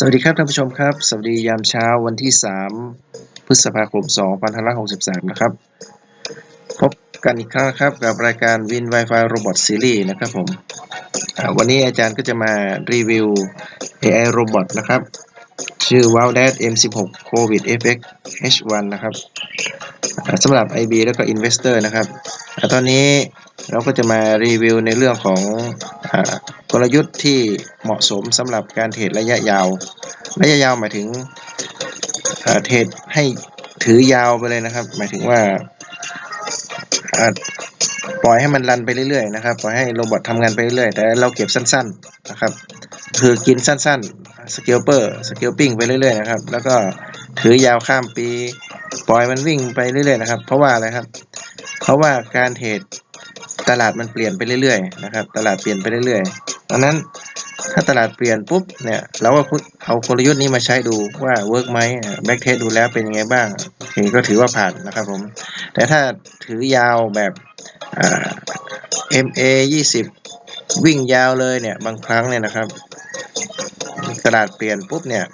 สวัสดีครับท่านผู้ชมครับ สวัสดียามเช้าวันที่ 3 พฤษภาคม 2563 นะครับ พบกันอีกครั้งครับกับรายการ Win Wi-Fi Robot Series นะครับผมวันนี้อาจารย์ก็จะมารีวิว AI Robot นะครับ ชื่อ w o w d a t M16 Covid Effect H1 นะครับสำหรับ IB แล้วก็ Investor นะครับตอนนี้เราก็จะมารีวิวในเรื่องของอกลยุทธ์ที่เหมาะสมสำหรับการเทรดระยะยาว ระยะยาวหมายถึงเทรดให้ถือยาวไปเลยนะครับ หมายถึงว่าอ่าปล่อยให้มันรันไปเรื่อยๆนะครับ ปล่อยให้โรบอททำงานไปเรื่อยๆ แต่เราเก็บสั้นๆนะครับ คือกินสั้นๆ สเกลเปอร์สเกลปิ้งไปเรื่อยๆนะครับ แล้วก็ถือยาวข้ามปี ปล่อยมันวิ่งไปเรื่อยๆนะครับ เพราะว่าอะไรครับ เพราะว่าการเทรดตลาดมันเปลี่ยนไปเรื่อยๆนะครับ ตลาดเปลี่ยนไปเรื่อยๆดังนั้นถ้าตลาดเปลี่ยนปุ๊บเนี่ยเราก็เอากลยุทธ์นี้มาใช้ดูว่าเวิร์กไหมแบ็กเทสดูแล้วเป็นยังไงบ้างโอเคก็ถือว่าผ่านนะครับผม แต่ถ้าถือยาวแบบเอ่า MA 20วิ่งยาวเลยเนี่ยบางครั้งเนี่ยนะครับ ตลาดเปลี่ยนปุ๊บเนี่ย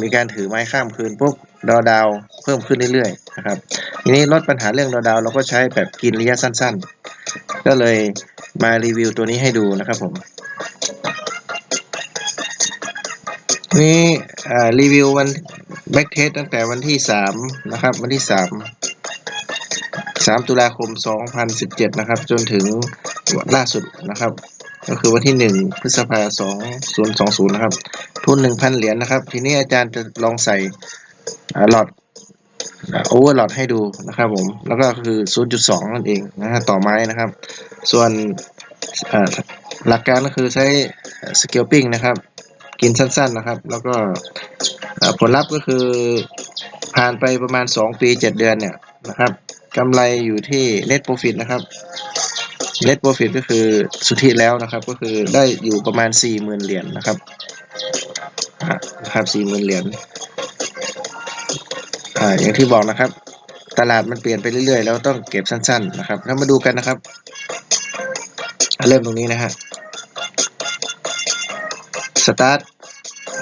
มีการถือไม้ข้ามคืนปุ๊บดอดาวเพิ่มขึ้นเรื่อยๆนะครับทีนี้ลดปัญหาเรื่องดอดาวเราก็ใช้แบบกินระยะสั้น ๆ ก็เลยมารีวิวตัวนี้ให้ดูนะครับผมนี่รีวิววันแบ็กเทสตั้งแต่วันที่สามนะครับ วันที่สามสามตุลาคมสองพันสิบเจ็ดนะครับ จนถึงล่าสุดนะครับ ก็คือวันที่หนึ่งพฤษภาสองศูนย์สองศูนย์นะครับ ทุนหนึ่งพันเหรียญนะครับ ทีนี้อาจารย์จะลองใส่อ่าหลอดโอเวอร์หลอดให้ดูนะครับผม แล้วก็คือ 0.2 นั่นเองนะฮะต่อไม้นะครับ ส่วนหลักการก็คือใช้สเกลปิ้งนะครับ กินสั้นๆนะครับ แล้วก็ผลลัพธ์ก็คือผ่านไปประมาณ 2 ปี 7 เดือนเนี่ยนะครับกำไรอยู่ที่ net profit นะครับ net profit ก็คือสุทธิแล้วนะครับ ก็คือได้อยู่ประมาณ 40,000 เหรียญนะครับนะครับ40,000 เหรียญอ่าอย่างที่บอกนะครับ ตลาดมันเปลี่ยนไปเรื่อยๆ แล้วต้องเก็บสั้น ๆ นะครับแล้วมาดูกันนะครับ เริ่มตรงนี้นะฮะสตาร์ท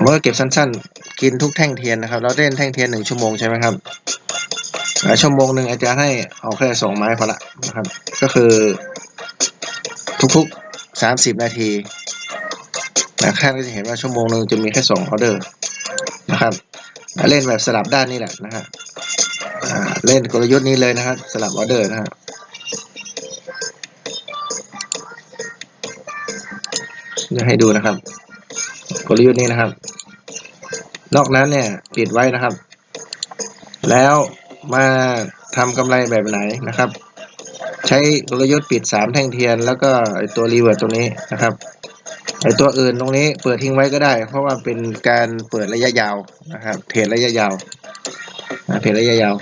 เมื่อเก็บสั้น ๆ กินทุกแท่งเทียนนะครับ เราเล่นแท่งเทียนหนึ่งชั่วโมงใช่ไหมครับชั่วโมงหนึ่งอาจารย์ให้เอาแค่สองไม้พอละนะครับ ก็คือ ทุกๆสามสิบนาทีนะท่านก็จะเห็นว่าชั่วโมงหนึ่งจะมีแค่สองออเดอร์นะครับเล่นแบบสลับด้านนี่แหละนะฮะเล่นกลยุทธ์นี้เลยนะครับสลับออเดอร์นะฮะจะให้ดูนะครับ กลยุทธ์นี้นะครับ นอกนั้นเนี่ยปิดไว้นะครับ แล้วมาทำกำไรแบบไหนนะครับ ใช้กลยุทธ์ปิดสามแท่งเทียน แล้วก็ไอตัวรีเวิร์ตตรงนี้นะครับไอตัวอื่นตรงนี้เปิดทิ้งไว้ก็ได้ เพราะว่าเป็นการเปิดระยะยาวนะครับเทรดระยะยาวเทรดระยะยาว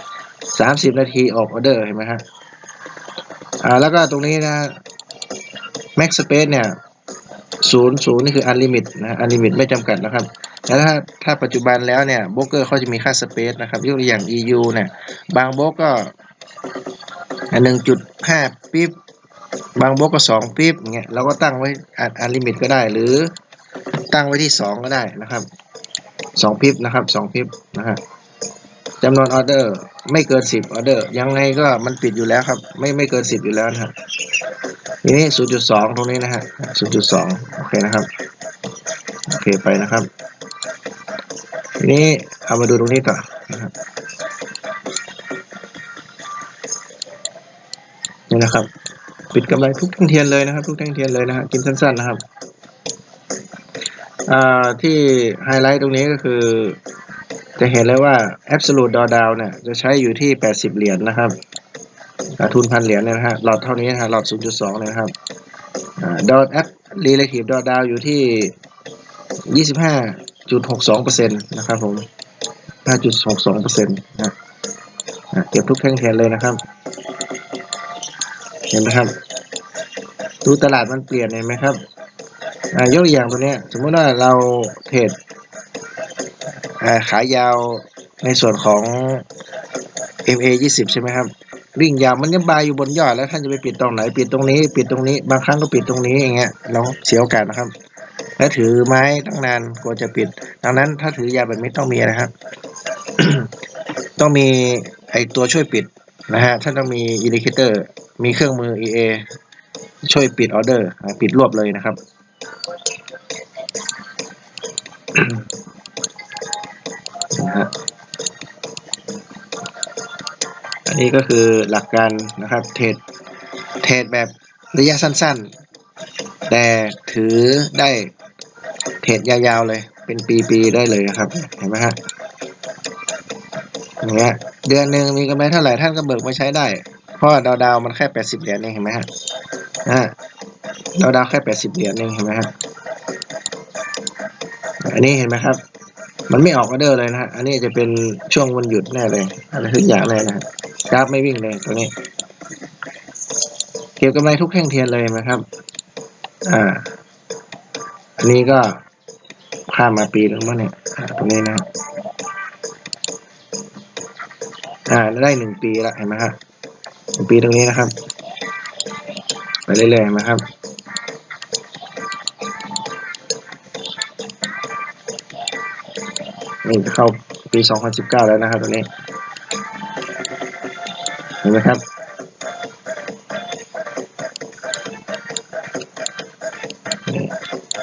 สามสิบนาทีออกออเดอร์เห็นไหมฮะอ่าแล้วก็ตรงนี้นะ Max Space เนี่ยศูนย์ศูนย์นี่คืออันลิมิตนะอันลิมิตไม่จำกัดนะครับแล้วถ้าถ้าปัจจุบันแล้วเนี่ยโบรกเกอร์เขาจะมีค่าสเปซนะครับยกตัวอย่าง EU เนี่ยบางโบรกก็ หนึ่งจุดห้าปิ๊บบางโบรกก็สองปิ๊บอย่างเงี้ยเราก็ตั้งไว้อันลิมิตก็ได้ หรือตั้งไว้ที่สองก็ได้นะครับสองปิ๊บนะครับสองปิ๊บนะฮะจำนวนออเดอร์ไม่เกินสิบออเดอร์ยังไงก็มันปิดอยู่แล้วครับ ไม่ไม่เกินสิบอยู่แล้วนะฮะทีนี้ศูนย์จุดสองตรงนี้นะฮะศูนย์จุดสองโอเคนะครับโอเคไปนะครับทีนี้เอามาดูตรงนี้ต่อนะครับ นี่นะครับ ปิดกำไรทุกแท่งเทียนเลยนะครับ ทุกแท่งเทียนเลยนะฮะกินสั้นๆนะครับที่ไฮไลท์ตรงนี้ก็คือ จะเห็นเลยว่า absolute drawdown เนี่ยจะใช้อยู่ที่ 80 เหรียญนะครับทุนพันเหรียญเนี่ยนะฮะหลอดเท่านี้นะฮะหลอด 0.2เนี่ยนะครับดอ่า dot at relative drawdown อยู่ที่ 25จุดหกสองเปอร์เซ็นต์นะครับผมห้าจุดหกสองเปอร์เซ็นต์นะเก็บทุกแท่งเทียนเลยนะครับ เห็นไหมครับ ดูตลาดมันเปลี่ยนเห็นไหมครับยกตัวอย่างตัวนี้สมมติว่าเราเทรดขายยาวในส่วนของ MA 20 ใช่ไหมครับวิ่งยาวมันยังบายอยู่บนยอดแล้วท่านจะไปปิดตรงไหนปิดตรงนี้ปิดตรงนี้บางครั้งก็ปิดตรงนี้อย่างเงี้ยเราเสียโอกาสนะครับ แล้วถือไม้ตั้งนานกว่าจะปิด ดังนั้นถ้าถือยาวแบบนี้ต้องมีนะครับ ต้องมีไอตัวช่วยปิด นะฮะ ท่านต้องมีอินดิเคเตอร์ มีเครื่องมือ EA ช่วยปิดออเดอร์ปิดรวบเลยนะครับนะฮะอันนี้ก็คือหลักการนะครับ เทรด เทรดแบบระยะสั้นๆ แต่ถือได้เทรดยาวๆเลย เป็นปีๆได้เลยนะครับ เห็นไหมฮะอย่างเงี้ย เดือนหนึ่งมีกำไรเท่าไหร่ท่านก็เบิกมาใช้ได้ เพราะว่าดาวมันแค่แปดสิบเหรียญเองเห็นไหมฮะอ่าดาวๆแค่แปดสิบเหรียญเองเห็นไหมฮะอันนี้เห็นไหมครับ มันไม่ออกออเดอร์เลยนะฮะอันนี้จะเป็นช่วงวันหยุดแน่เลยอะไรทุกอย่างเลยนะกราฟไม่วิ่งเลยตัวนี้ เก็บกำไรทุกแท่งเทียนเลยนะครับ อ่า อันนี้ก็ข้ามมาปีหนึ่งมั้งเนี่ยอ่าตรงนี้นะ อ่าได้หนึ่งปีละเห็นไหมครับหนึ่งปีตรงนี้นะครับ ไปเรื่อยๆนไหมครับนี่เข้าปี 2019 แล้วนะครับตัวนี้ เห็นไหมครับนี่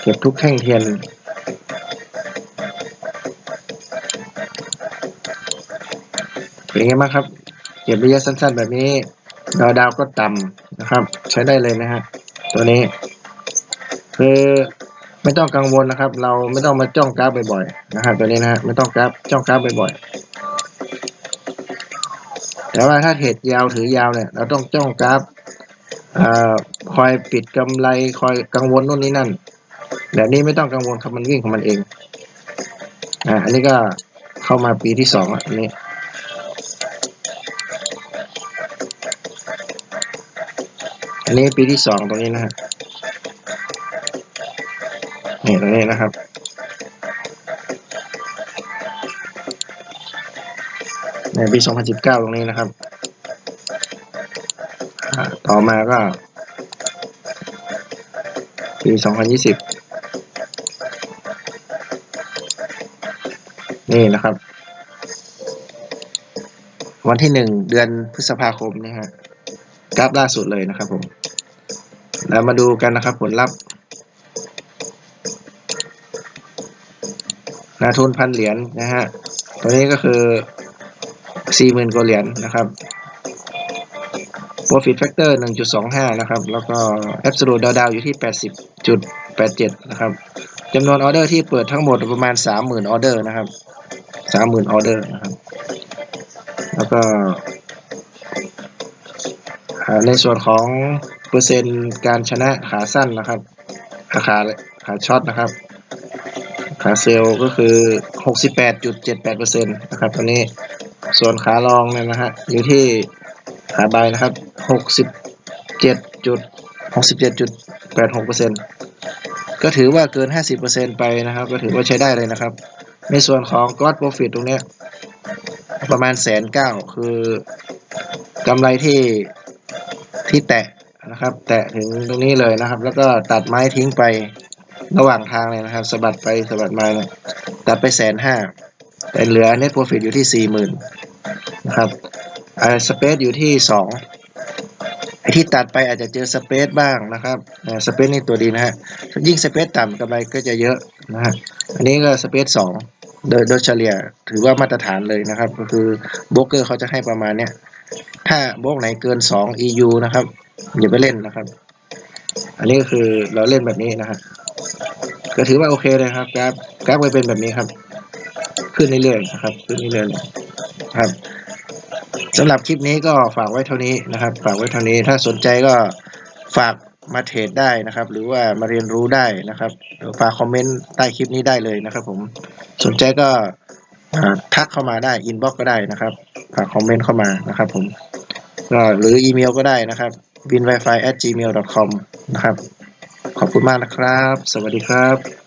เก็บทุกแท่งเทียน เป็นไงบ้างครับเก็บระยะสั้นๆ แบบนี้ ดาวดาวก็ต่ำนะครับ ใช้ได้เลยนะฮะตัวนี้ คือไม่ต้องกังวลนะครับ เราไม่ต้องมาจ้องกราฟบ่อยๆนะครับตัวนี้นะฮะไม่ต้องกราฟจ้องกราฟบ่อยๆแต่ว่าถ้าเทรดยาวถือยาวเนี่ย เราต้องจ้องกราฟอคอยปิดกำไรคอยกังวลนู่นนี่นั่นแบบนี้ไม่ต้องกังวลครับมันวิ่งของมันเองอ่าอันนี้ก็เข้ามาปีที่สองอันนี้ อันนี้ปีที่สองตรงนี้นะฮะนี่ตรงนี้นะครับ ในปี 2019 ตรงนี้นะครับ ต่อมาก็ปี 2020 นี่นะครับ วันที่หนึ่งเดือนพฤษภาคมนี่ฮะ กราฟล่าสุดเลยนะครับผมแล้วมาดูกันนะครับผลลัพธ์นาทุนพันเหรียญนะฮะตัวนี้ก็คือสี่หมื่นกว่าเหรียญนะครับ profit factor 1.25 นะครับ แล้วก็ absolute ดาวๆอยู่ที่ 80.87 นะครับจำนวนออเดอร์ที่เปิดทั้งหมดประมาณ 30,000 ออเดอร์นะครับ 30,000 ออเดอร์นะครับ แล้วก็ ในส่วนของเปอร์เซ็นต์การชนะขาสั้นนะครับ ขาขาขาช็อตนะครับ ขาเซลก็คือ 68.78%นะครับตอนนี้ส่วนขาลองเนี่ยนะฮะอยู่ที่ขาใบนะครับ 67จุด67จุด86%ก็ถือว่าเกิน 50%ไปนะครับ ก็ถือว่าใช้ได้เลยนะครับ ในส่วนของ God Profit ตรงเนี้ยประมาณแสนเก้าคือกำไรที่ ที่แตะนะครับ แตะถึงตรงนี้เลยนะครับ แล้วก็ตัดไม้ทิ้งไประหว่างทางเลยนะครับสะบัดไปสะบัดมาเนี่ยตัดไปแสนห้าแต่เหลือ net profit อยู่ที่สี่หมื่นนะครับอ่าสเปซอยู่ที่สองไอที่ตัดไปอาจจะเจอสเปซบ้างนะครับสเปซนี่ตัวดีนะฮะยิ่งสเปซต่ำกำไรก็จะเยอะนะฮะอันนี้ก็สเปซสองโดยโดยเฉลี่ยถือว่ามาตรฐานเลยนะครับ ก็คือโบรกเกอร์เขาจะให้ประมาณเนี้ย ถ้าโบกไหนเกินสอง EU นะครับ อย่าไปเล่นนะครับ อันนี้ก็คือเราเล่นแบบนี้นะฮะก็ถือว่าโอเคเลยครับกราฟกราฟไปเป็นแบบนี้ครับ ขึ้นเรื่อยๆนะครับ ขึ้นเรื่อยๆครับสำหรับคลิปนี้ก็ฝากไว้เท่านี้นะครับ ฝากไว้เท่านี้ถ้าสนใจก็ฝากมาเทรดได้นะครับ หรือว่ามาเรียนรู้ได้นะครับฝากคอมเมนต์ใต้คลิปนี้ได้เลยนะครับ ผมสนใจก็ ทักเข้ามาได้อินบ็อกก็ได้นะครับฝากคอมเมนต์เข้ามานะครับผมหรืออีเมลก็ได้นะครับ winwifi@gmail.com นะครับ ขอบคุณมากนะครับ สวัสดีครับ